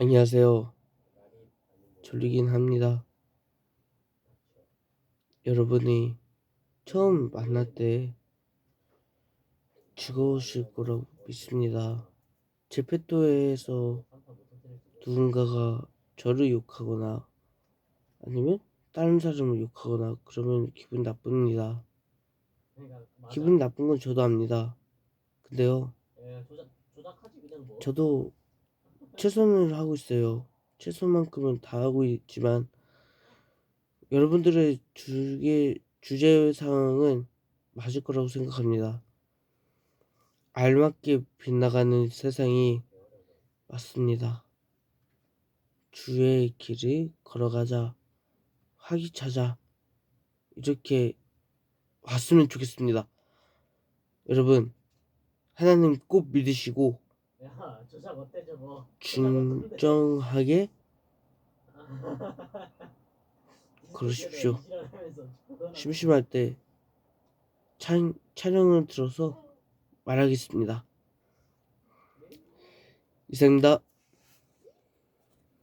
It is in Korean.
안녕하세요. 졸리긴 합니다. 여러분이 처음 만날 때 즐거우실 거라고 믿습니다. 제 페토에서 누군가가 저를 욕하거나 아니면 다른 사람을 욕하거나 그러면 기분 나쁩니다. 기분 나쁜 건 저도 압니다. 근데요. 저도 최선을 하고 있어요. 최선만큼은 다 하고 있지만 여러분들의 주게 주제 상황은 맞을 거라고 생각합니다. 알맞게 빗나가는 세상이 맞습니다. 주의 길을 걸어가자, 화기차자 이렇게 왔으면 좋겠습니다. 여러분 하나님 꼭 믿으시고 야 저거? 진정하게 그러십시오. 심심할 때 촬, 촬영을 들어서 말하겠습니다. 이상입니다.